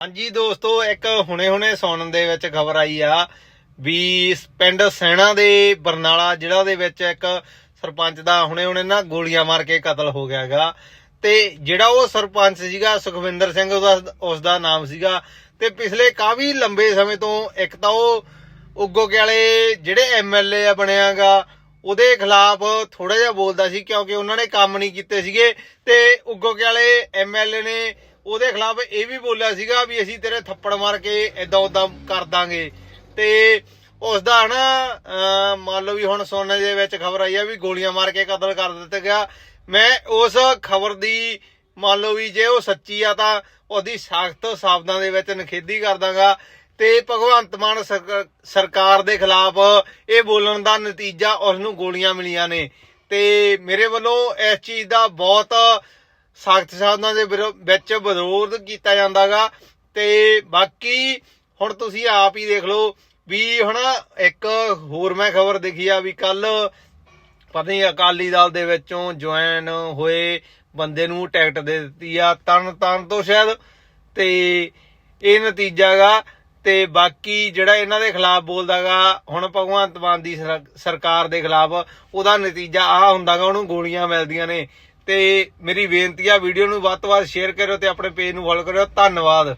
ਹਾਂਜੀ ਦੋਸਤੋ, ਇੱਕ ਹੁਣੇ-ਹੁਣੇ ਸੁਣਨ ਦੇ ਵਿੱਚ ਖਬਰ ਆਈ ਆ ਵੀ ਪਿੰਡ ਸੈਣਾ ਦੇ ਬਰਨਾਲਾ ਜ਼ਿਲ੍ਹਾ ਦੇ ਵਿੱਚ ਇੱਕ ਸਰਪੰਚ ਦਾ ਹੁਣੇ-ਹੁਣੇ ਨਾ ਗੋਲੀਆਂ ਮਾਰ ਕੇ ਕਤਲ ਹੋ ਗਿਆਗਾ ਤੇ ਜਿਹੜਾ ਉਹ ਸਰਪੰਚ ਸੀਗਾ, ਸੁਖਵਿੰਦਰ ਸਿੰਘ, ਉਹਦਾ ਉਸ ਦਾ ਨਾਮ ਸੀਗਾ। ਤੇ ਪਿਛਲੇ ਕਾਫੀ ਲੰਬੇ ਸਮੇਂ ਤੋਂ ਇੱਕ ਤਾਂ ਉਹ ਉਗੋਕੇ ਵਾਲੇ ਜਿਹੜੇ ਐਮਐਲਏ ਆ ਬਣਿਆਗਾ ਉਹਦੇ ਖਿਲਾਫ ਥੋੜਾ ਜਿਹਾ ਬੋਲਦਾ ਸੀ ਕਿਉਂਕਿ ਉਹਨਾਂ ਨੇ ਕੰਮ ਨਹੀਂ ਕੀਤੇ ਸੀਗੇ। ਤੇ ਉਗੋਕੇ ਵਾਲੇ ਐਮਐਲਏ ਨੇ ਉਹਦੇ ਖਿਲਾਫ ਇਹ ਵੀ ਬੋਲਿਆ ਸੀਗਾ ਵੀ ਅਸੀਂ ਤੇਰੇ ਥੱਪੜ ਮਾਰ ਕੇ ਇਦਾਂ ਉਦਾਂ ਕਰ ਦਾਂਗੇ। ਤੇ ਉਸ ਦਾ ਨਾ ਮੰਨ ਲਓ ਵੀ ਹੁਣ ਸੁਣਨ ਦੇ ਵਿੱਚ ਖਬਰ ਆਈ ਆ ਵੀ ਗੋਲੀਆਂ ਮਾਰ ਕੇ ਕਤਲ ਕਰ ਦਿੱਤਾ ਗਿਆ। ਮੈਂ ਉਸ ਖਬਰ ਦੀ, ਮੰਨ ਲਓ ਵੀ ਜੇ ਉਹ ਸੱਚੀ ਆ ਤਾਂ ਉਹਦੀ ਸਖਤ ਸ਼ਬਦਾਂ ਦੇ ਵਿੱਚ ਨਖੇਦੀ ਕਰ ਦਾਂਗਾ। ਤੇ ਭਗਵੰਤ ਮਾਨ ਸਰਕਾਰ ਦੇ ਖਿਲਾਫ ਇਹ ਬੋਲਣ ਦਾ ਨਤੀਜਾ ਉਸ ਨੂੰ ਗੋਲੀਆਂ ਮਿਲੀਆਂ ਨੇ। ਤੇ ਮੇਰੇ ਵੱਲੋਂ ਇਸ ਚੀਜ਼ ਦਾ ਬਹੁਤ ਸਖਤ ਸਾਧਨਾਂ ਦੇ ਵਿਰੋ- ਵਿੱਚ ਵਿਰੋਧ ਕੀਤਾ ਜਾਂਦਾਗਾ। ਤੇ ਬਾਕੀ ਹੁਣ ਤੁਸੀਂ ਆਪ ਹੀ ਦੇਖ ਲਓ ਵੀ ਹੁਣ ਇੱਕ ਹੋਰ ਮੈਂ ਖਬਰ ਦੇਖੀ ਆ ਵੀ ਕੱਲ ਪਤਾ ਨਹੀਂ ਅਕਾਲੀ ਦਲ ਦੇ ਵਿੱਚੋਂ ਜੁਆਇਨ ਹੋਏ ਬੰਦੇ ਨੂੰ ਟਿਕਟ ਦੇ ਦਿੱਤੀ ਆ ਤਨ ਤਨ ਤੋਂ ਸ਼ਾਇਦ। ਤੇ ਇਹ ਨਤੀਜਾ ਗਾ ਤੇ ਬਾਕੀ ਜਿਹੜਾ ਇਹਨਾਂ ਦੇ ਖਿਲਾਫ ਬੋਲਦਾਗਾ, ਹੁਣ ਭਗਵੰਤ ਮਾਨ ਦੀ ਸਰ- ਸਰਕਾਰ ਦੇ ਖਿਲਾਫ ਉਹਦਾ ਨਤੀਜਾ ਆ ਹੁੰਦਾਗਾ, ਉਹਨੂੰ ਗੋਲੀਆਂ ਮਿਲਦੀਆਂ ਨੇ। ਤੇ ਮੇਰੀ ਬੇਨਤੀ ਆ, ਵੀਡੀਓ ਨੂੰ ਵੱਧ ਤੋਂ ਵੱਧ ਸ਼ੇਅਰ ਕਰਿਓ ਤੇ ਆਪਣੇ ਪੇਜ ਨੂੰ ਫੋਲੋ ਕਰਿਓ। ਧੰਨਵਾਦ।